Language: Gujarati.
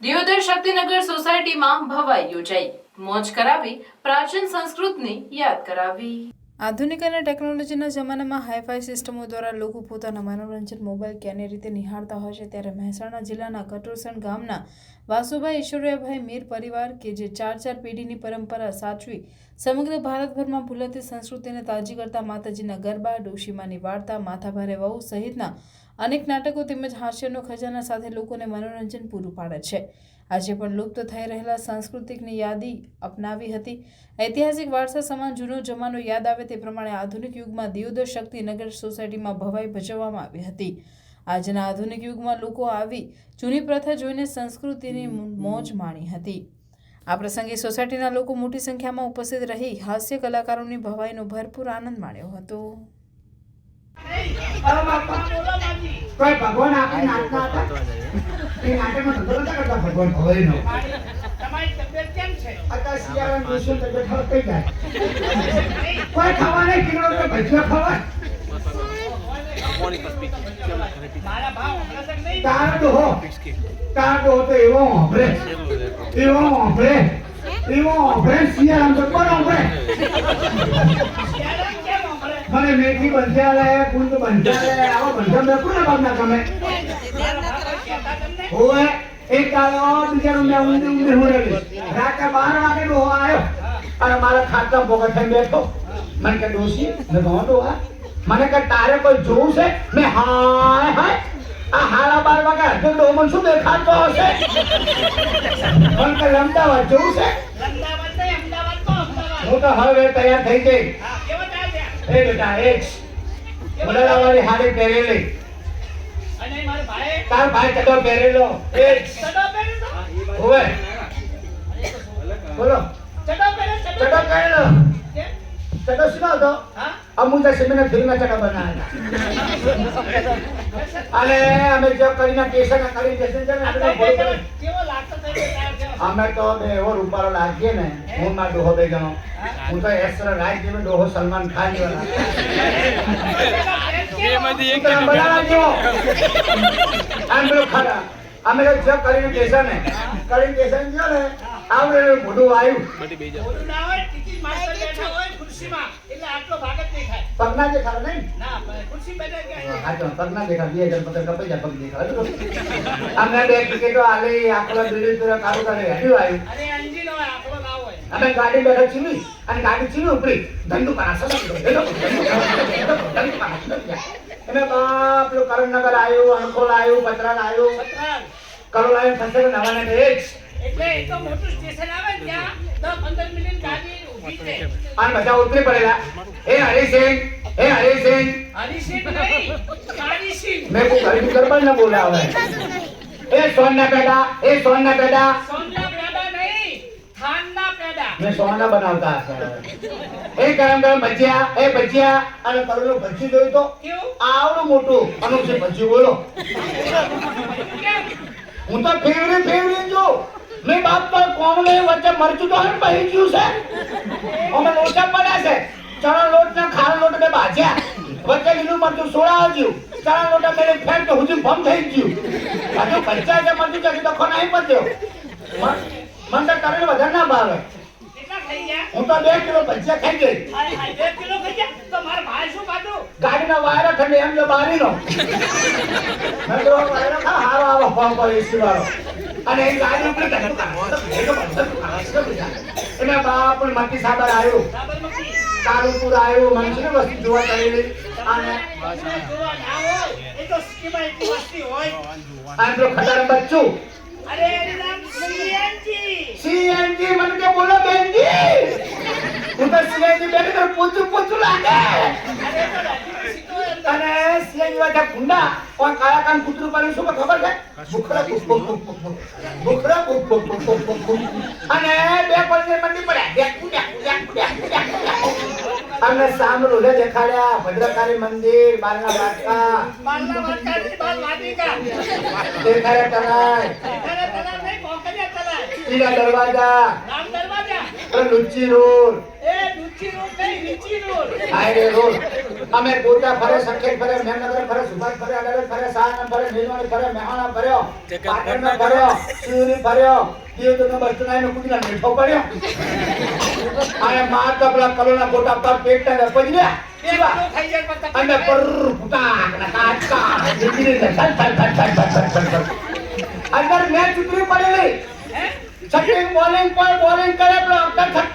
દિયોદર શક્તિનગર સોસાયટીમાં ભવાઈ યોજાઈ. મોજ કરાવી પ્રાચીન સંસ્કૃતની યાદ કરાવી. આધુનિક અને ટેકનોલોજીના જમાનામાં હાઈફાઈ સિસ્ટમો દ્વારા લોકો પોતાના મનોરંજન મોબાઈલ કેને રીતે નિહાળતા હોય છે ત્યારે મહેસાણા જિલ્લાના કટોરસણ ગામના વાસુભાઈ ઈશ્વરિયાભાઈ મીર પરિવાર કે જે ચાર ચાર પેઢીની પરંપરા સાચવી સમગ્ર ભારતભરમાં ભૂલતી સંસ્કૃતિને તાજી કરતા માતાજીના ગરબા, ડોશીમાની વાર્તા, માથાભારે વહુ સહિતના અનેક નાટકો તેમજ હાસ્યનો ખજાના સાથે લોકોને મનોરંજન પૂરું પાડે છે. આજે પણ લુપ્ત થઈ રહેલા સાંસ્કૃતિકની યાદી અપનાવી હતી. ઐતિહાસિક વારસા સમાન જૂનો જમાનો યાદ આવે તે પ્રમાણે આધુનિક યુગમાં દિયોદર શક્તિનગર સોસાયટીમાં ભવાઈ ભજવવામાં આવી હતી. આજના આધુનિક યુગમાં લોકો આવી જૂની પ્રથા જોઈને સંસ્કૃતિની મોજ માણી હતી. આ પ્રસંગે સોસાયટીના લોકો મોટી સંખ્યામાં ઉપસ્થિત રહી હાસ્ય કલાકારોની ભવાઈનો ભરપૂર આનંદ માણ્યો હતો કોઈ ભગવાન ભગવાન. તમારી તબિયત કેમ છે અત્યારે શિયાળાની ઋતુની તબિયત ખરાબ થઈ જાય. કોઈ ખાવા નહીં કિલો ભજીયા. મારા ભાવ હમણાં તક નહીં તારો ડોહો, તારો ડોહો તો એવો હોંભળે, એવો હોંભળે, એવો હોંભળે, શિયાળામાં તો કોણ હમણાં? મને મેથી બંધ્યા લે, કુંડ બંધ્યા લે, આવા બંધ્યા મેં કોને ભાગના તમને? ઓવે, એક દાડો બિચારો મેં ઊંધી ઊંધી હુંરેલી. રાતે બાર વાગે ડોહો આવ્યો. અને મારા ખાટલા ભોગા થઈને બેઠો. મને કે ડોશી, મેં ભણો "હા, ડોહા." મને કે તારે કોઈ જોવું છે? મેં હાય હાય. આ હાડા બાર વાગે તો મને શું દેખાતો હશે? પણ કે અમદાવાદ જોવું છે. હું તો હવે તૈયાર થઈ ગઈ? એ બેટા એ જ. મોડાલાવાળી હાડી પહેરેલી. તાર ભાઈ ચડો પહેરેલો. એ? ઓવે બોલો. ચડો પહેરેલો. ચડો પહેરેલો ચડો શું હતો હા? અમુક સિમેન્ટ ફિલ્મના ચડો બનાવેલા અને અમે જો કરી સ્ટેશન છે ને આ આપણે તો કેવો- લાગતો થઈ ગયો? અમે તો બે એવો રૂપાળો લાગીએ ને હું માં ડોહો બે જણો હું તો એસરા રાજ જેવો ડોહો સલમાન ખાન જેવો લાગે. એક. આમ પેલો ખરા અમે તો જો કરીને સ્ટેશન ને કરીને પેશા ને જો ને આવડે મોઢું આવ્યું મોઢું ના હોય, ટિકિટ માસ્ટર બેઠા હોય ખુરશીમાં, એટલે આટલો ભાગ જ દેખાય. પગના જે ખરા નહીં? ના, ખુરશી બેઠા ક્યાં? હા તો પગના દેખા બે હજાર પચાસ કપાઈ જાય પગ દેખા અમને બે ટિકિટો આલી આખલા બીડી પૂરા કાઢું કાઢે હેડ્યું આવ્યું અને અંજીનો હોય, આંકડો ના હોય. અમે ગાડી બેઠા છીવી અને ગાડી છીવી ઉપડી. ધંધુ પાસ અમે બાપ પેલું કરણનગર આવ્યું અણખોલ આવ્યું પતરાલ આવ્યું સતરાલ. કરોલ આવ્યું ફસે નવાને તો એ જ એટલે એ તો મોટું સ્ટેશન આવે ને ત્યાં દસ પંદર મિનિટ ગાડી ઊભી છે. અને બધા ઉતરી પડેલા. એ હરિસિંહ એ હરિસિંહ હરીસિંહ નહીં મેં કોઈ ઘડી ગરબડ ન બોલાવે. એ સોનના પેડા એ સોનના પેડા. સોનના પેડા નહીં થાનના પેડા. મેં સોના બનાવતા હશે. એ ગરમ ગરમ ભજીયા એ ભજીયા. અને કરોલો ભજી જોયું તો આવડું મોટું. અનુપ ભજી બોલો. હું તો ફેવરે ફેવરે જો મેં બાપ પર કોમલે વચ્ચે મરચું તો હન પહી ગયું છે? અમે લોચા પડ્યા છે. ચણા લોટ ને ખાર લોટ બે ભાજ્યા. વચ્ચે લીલું મરચું સોળા આવ્યું ચણા લોટ મેરે ફેંક તો હુજી ભમ થઈ ગયું. હજુ પચાસ છે મરચું ચડી તો ખો નહીં પડ્યો મન તો કરેલ વધારે ના ભાવે હું તો બે કિલો ભજીયા ખાઈ ગઈ. બે કિલો ભજીયા? તો મારા ભાઈ શું ખાધું? ગાડીના વાયરો ખંડે એમ જો બારીનો. મેં તો વાયરા ખા હારો આવો ફોન પર એસી વાળો. અને એ ગાડી ઉપર એટલે બાપ પણ મટી સાબર આવ્યો કાલુપુર આવ્યું મનુષ્ય વસ્તુ જોવા કરેલી અને તમને જોવા ના હોય એ તો સિટીમાં એટલી વસ્તી હોય આ પેલો ખટાર બચ્ચું નામ સીએનજી, મને કે બોલો બેનજી. હું તો પૂછું પૂછું લાગે. અને સીએનજી વાળા ગુંડા કોઈ કાયા કાન કૂતરું પાડ્યું શું ખબર છે? ભૂખરા ભૂખ ભૂખ ભૂખ ભૂખ ભૂખ. ભૂખરા ભૂખ ભૂખ ભૂખ ભૂખ ભૂખ ભૂખ. અને બે પલ્લે મંડી પડ્યા. અને સાંભળું લે દેખાડ્યા ભદ્રકાળી મંદિર બારના વાટકા બારના વાટકાની બાર વાટિકા. દેખાડ્યા તલાય. દેખાડ્યા તલાય નહીં, કોંકરિયા તલાય. પીળા દરવાજા. લુચ્ચી રોડ. એ રુચિ રોડ નહીં રીચી રોડ? Highway road. અમે ગોતા ફરે સંકેત ફરે મેનગર ફરે સુભાષ ફરે અડાલજ ફરે સાણંદ ફરે નીલવાણી ફરે મહેસાણા ફર્યો પાટણમાં ફર્યો શિવરી ફર્યો તો બસ સ્ટેન્ડ આવીને કૂદીને મેઠો પડ્યો. અને માર તો પેલા કલોના ગોટા પર પેટ ને પડી ગયા બે કિલો ખાઈ જાય પણ તકલીફ અને પર ફૂટાક કાચકા નીકળી ને થર થર થર થર. અંદર મેં ઉતરી પડેલી. સચિન બોલિંગ પર બોલિંગ કરે પણ અક્ષર છક્કા